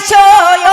আসো